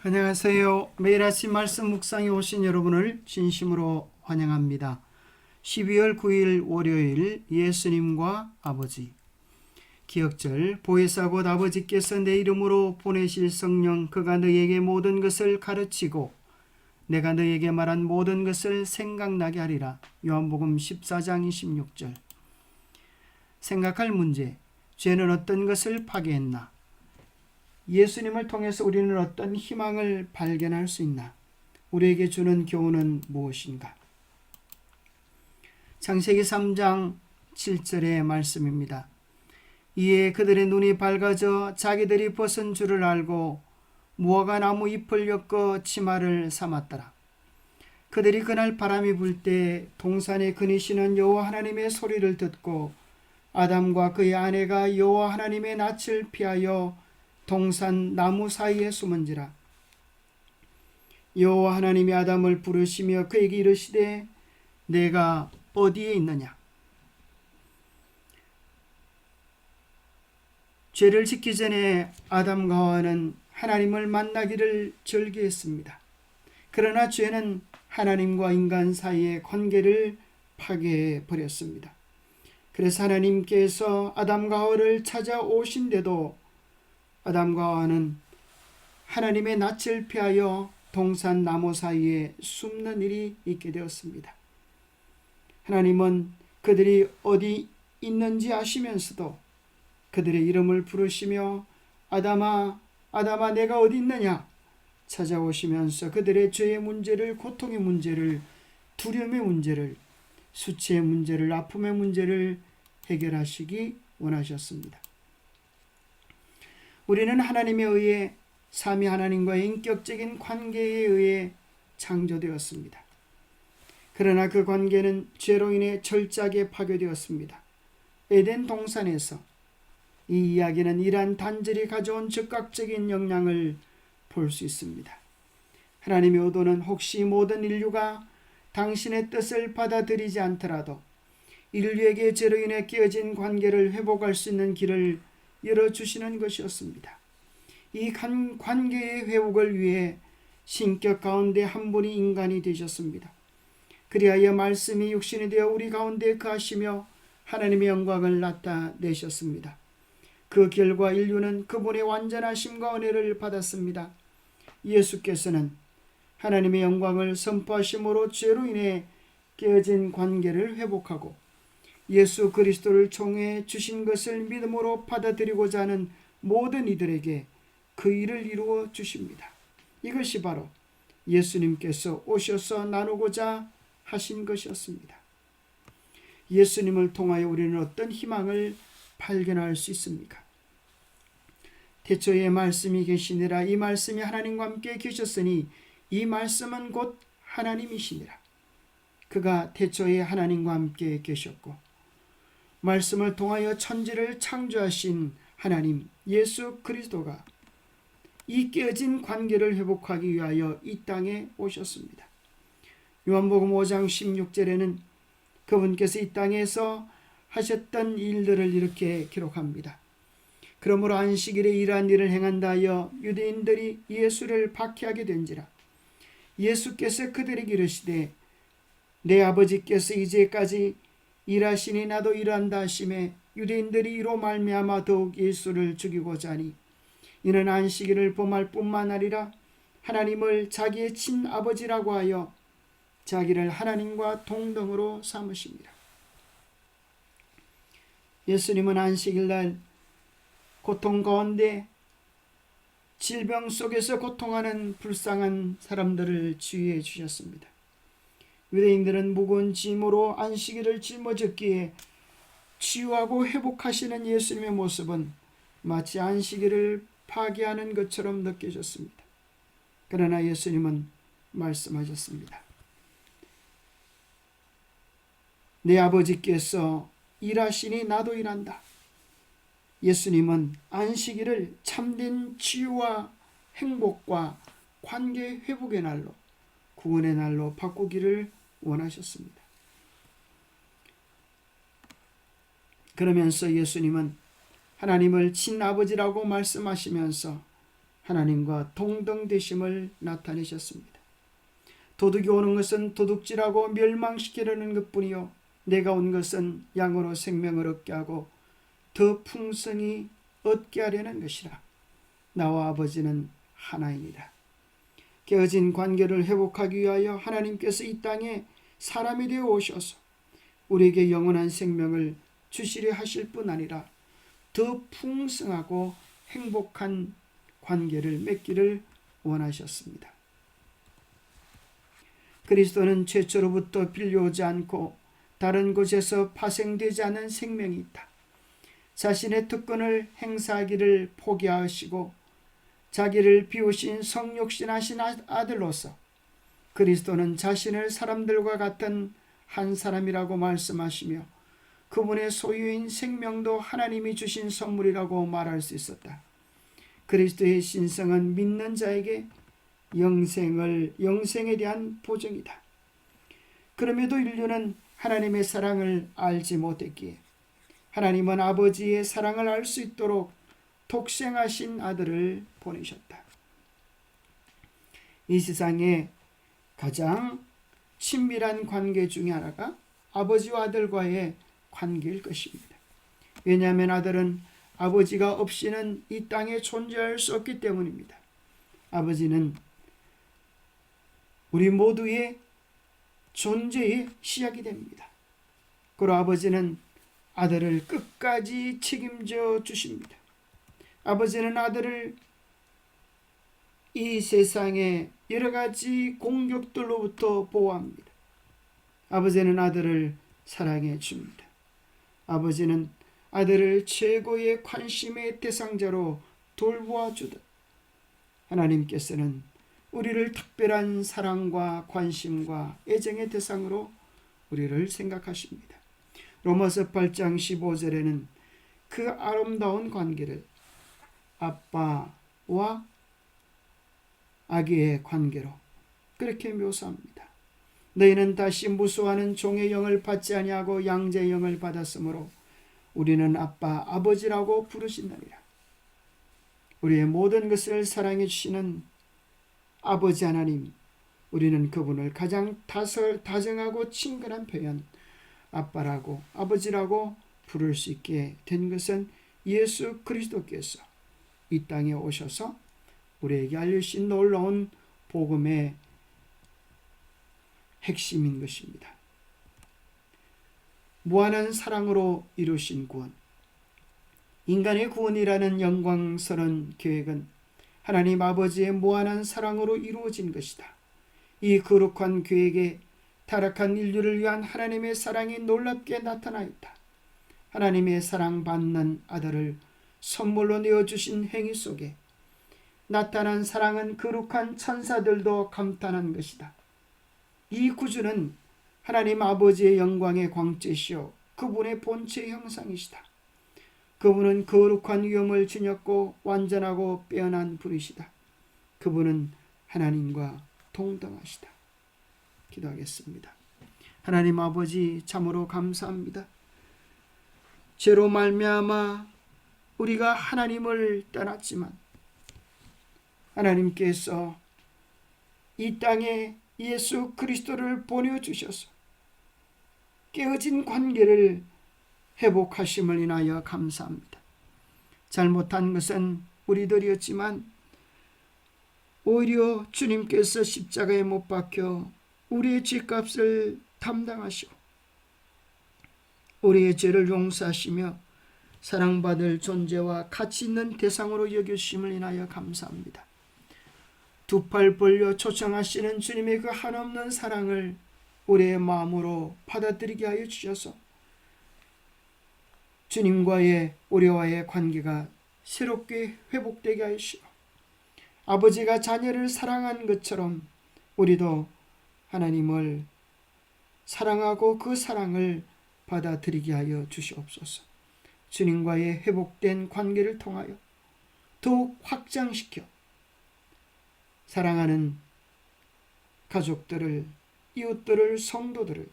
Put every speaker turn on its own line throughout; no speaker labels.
안녕하세요. 매일 아침 말씀 묵상에 오신 여러분을 진심으로 환영합니다. 12월 9일 월요일 예수님과 아버지 기억절 보혜사 곧 아버지께서 내 이름으로 보내실 성령 그가 너에게 모든 것을 가르치고 내가 너에게 말한 모든 것을 생각나게 하리라. 요한복음 14장 26절 생각할 문제 죄는 어떤 것을 파괴했나? 예수님을 통해서 우리는 어떤 희망을 발견할 수 있나? 우리에게 주는 교훈은 무엇인가? 창세기 3장 7절의 말씀입니다. 이에 그들의 눈이 밝아져 자기들이 벗은 줄을 알고 무화과 나무 잎을 엮어 치마를 삼았더라. 그들이 그날 바람이 불 때 동산에 그니시는 여호와 하나님의 소리를 듣고 아담과 그의 아내가 여호와 하나님의 낯을 피하여 동산 나무 사이에 숨은지라 여호와 하나님이 아담을 부르시며 그에게 이르시되 내가 어디에 있느냐 죄를 짓기 전에 아담과 하와는 하나님을 만나기를 절기했습니다. 그러나 죄는 하나님과 인간 사이의 관계를 파괴해 버렸습니다. 그래서 하나님께서 아담과 하와를 찾아오신데도 아담과 하와는 하나님의 낯을 피하여 동산 나무 사이에 숨는 일이 있게 되었습니다. 하나님은 그들이 어디 있는지 아시면서도 그들의 이름을 부르시며 아담아 아담아 내가 어디 있느냐 찾아오시면서 그들의 죄의 문제를 고통의 문제를 두려움의 문제를 수치의 문제를 아픔의 문제를 해결하시기 원하셨습니다. 우리는 하나님에 의해 삼위 하나님과의 인격적인 관계에 의해 창조되었습니다. 그러나 그 관계는 죄로 인해 철저하게 파괴되었습니다. 에덴 동산에서 이 이야기는 이러한 단절이 가져온 즉각적인 영향을 볼 수 있습니다. 하나님의 의도는 혹시 모든 인류가 당신의 뜻을 받아들이지 않더라도 인류에게 죄로 인해 깨어진 관계를 회복할 수 있는 길을 열어주시는 것이었습니다. 이 관계의 회복을 위해 신격 가운데 한 분이 인간이 되셨습니다. 그리하여 말씀이 육신이 되어 우리 가운데 거하시며 하나님의 영광을 나타내셨습니다. 그 결과 인류는 그분의 완전하심과 은혜를 받았습니다. 예수께서는 하나님의 영광을 선포하심으로 죄로 인해 깨어진 관계를 회복하고 예수 그리스도를 총해 주신 것을 믿음으로 받아들이고자 하는 모든 이들에게 그 일을 이루어 주십니다. 이것이 바로 예수님께서 오셔서 나누고자 하신 것이었습니다. 예수님을 통하여 우리는 어떤 희망을 발견할 수 있습니까? 태초에 말씀이 계시니라 이 말씀이 하나님과 함께 계셨으니 이 말씀은 곧 하나님이시니라. 그가 태초에 하나님과 함께 계셨고 말씀을 통하여 천지를 창조하신 하나님 예수 그리스도가 이 깨어진 관계를 회복하기 위하여 이 땅에 오셨습니다. 요한복음 5장 16절에는 그분께서 이 땅에서 하셨던 일들을 이렇게 기록합니다. 그러므로 안식일에 이러한 일을 행한다 하여 유대인들이 예수를 박해하게 된지라. 예수께서 그들에게 이르시되 내 아버지께서 이제까지 일하시니 나도 일한다 하심에 유대인들이 이로 말미암아 더욱 예수를 죽이고자 하니 이는 안식일을 범할 뿐만 아니라 하나님을 자기의 친아버지라고 하여 자기를 하나님과 동등으로 삼으십니다. 예수님은 안식일날 고통 가운데 질병 속에서 고통하는 불쌍한 사람들을 치유해 주셨습니다. 유대인들은 무거운 짐으로 안식일을 짊어졌기에 치유하고 회복하시는 예수님의 모습은 마치 안식일을 파괴하는 것처럼 느껴졌습니다. 그러나 예수님은 말씀하셨습니다. 내 아버지께서 일하시니 나도 일한다. 예수님은 안식일을 참된 치유와 행복과 관계 회복의 날로 구원의 날로 바꾸기를 원하셨습니다. 그러면서 예수님은 하나님을 친아버지라고 말씀하시면서 하나님과 동등되심을 나타내셨습니다. 도둑이 오는 것은 도둑질하고 멸망시키려는 것뿐이요 내가 온 것은 양으로 생명을 얻게 하고 더 풍성히 얻게 하려는 것이라 나와 아버지는 하나이니라 깨어진 관계를 회복하기 위하여 하나님께서 이 땅에 사람이 되어 오셔서 우리에게 영원한 생명을 주시려 하실 뿐 아니라 더 풍성하고 행복한 관계를 맺기를 원하셨습니다. 그리스도는 최초로부터 빌려오지 않고 다른 곳에서 파생되지 않은 생명이 있다. 자신의 특권을 행사하기를 포기하시고 자기를 비우신 성육신하신 아- 아들로서 그리스도는 자신을 사람들과 같은 한 사람이라고 말씀하시며 그분의 소유인 생명도 하나님이 주신 선물이라고 말할 수 있었다. 그리스도의 신성은 믿는 자에게 영생을 영생에 대한 보증이다. 그럼에도 인류는 하나님의 사랑을 알지 못했기에 하나님은 아버지의 사랑을 알 수 있도록 독생하신 아들을 보내셨다. 이 세상에 가장 친밀한 관계 중에 하나가 아버지와 아들과의 관계일 것입니다. 왜냐하면 아들은 아버지가 없이는 이 땅에 존재할 수 없기 때문입니다. 아버지는 우리 모두의 존재의 시작이 됩니다. 그리고 아버지는 아들을 끝까지 책임져 주십니다. 아버지는 아들을 이 세상의 여러 가지 공격들로부터 보호합니다. 아버지는 아들을 사랑해 줍니다. 아버지는 아들을 최고의 관심의 대상자로 돌보아 주듯 하나님께서는 우리를 특별한 사랑과 관심과 애정의 대상으로 우리를 생각하십니다. 로마서 8장 15절에는 그 아름다운 관계를 아빠와 아기의 관계로 그렇게 묘사합니다. 너희는 다시 무수하는 종의 영을 받지 아니하고 양자의 영을 받았으므로 우리는 아빠 아버지라고 부르신다니라. 우리의 모든 것을 사랑해 주시는 아버지 하나님, 우리는 그분을 가장 다설, 다정하고 친근한 표현, 아빠라고 아버지라고 부를 수 있게 된 것은 예수 그리스도께서 이 땅에 오셔서 우리에게 알려주신 놀라운 복음의 핵심인 것입니다. 무한한 사랑으로 이루신 구원. 인간의 구원이라는 영광스러운 계획은 하나님 아버지의 무한한 사랑으로 이루어진 것이다. 이 거룩한 계획에 타락한 인류를 위한 하나님의 사랑이 놀랍게 나타나 있다. 하나님의 사랑받는 아들을 선물로 내어주신 행위 속에 나타난 사랑은 거룩한 천사들도 감탄한 것이다. 이 구주는 하나님 아버지의 영광의 광채시요 그분의 본체 형상이시다. 그분은 거룩한 위엄을 지녔고 완전하고 빼어난 분이시다. 그분은 하나님과 동등하시다. 기도하겠습니다. 하나님 아버지 참으로 감사합니다. 죄로 말미암아 우리가 하나님을 떠났지만 하나님께서 이 땅에 예수 그리스도를 보내 주셔서 깨어진 관계를 회복하심을 인하여 감사합니다. 잘못한 것은 우리들이었지만 오히려 주님께서 십자가에 못 박혀 우리의 죄값을 담당하시고 우리의 죄를 용서하시며 사랑받을 존재와 가치 있는 대상으로 여겨주심을 인하여 감사합니다. 두 팔 벌려 초청하시는 주님의 그 한없는 사랑을 우리의 마음으로 받아들이게 하여 주셔서 주님과의 우리와의 관계가 새롭게 회복되게 하시고 아버지가 자녀를 사랑한 것처럼 우리도 하나님을 사랑하고 그 사랑을 받아들이게 하여 주시옵소서. 주님과의 회복된 관계를 통하여 더욱 확장시켜 사랑하는 가족들을 이웃들을 성도들을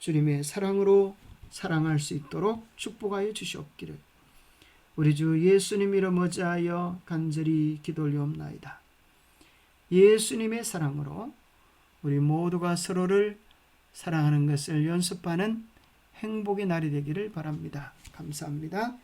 주님의 사랑으로 사랑할 수 있도록 축복하여 주시옵기를 우리 주 예수님 이름 어찌하여 간절히 기도올리옵나이다. 예수님의 사랑으로 우리 모두가 서로를 사랑하는 것을 연습하는 행복의 날이 되기를 바랍니다. 감사합니다.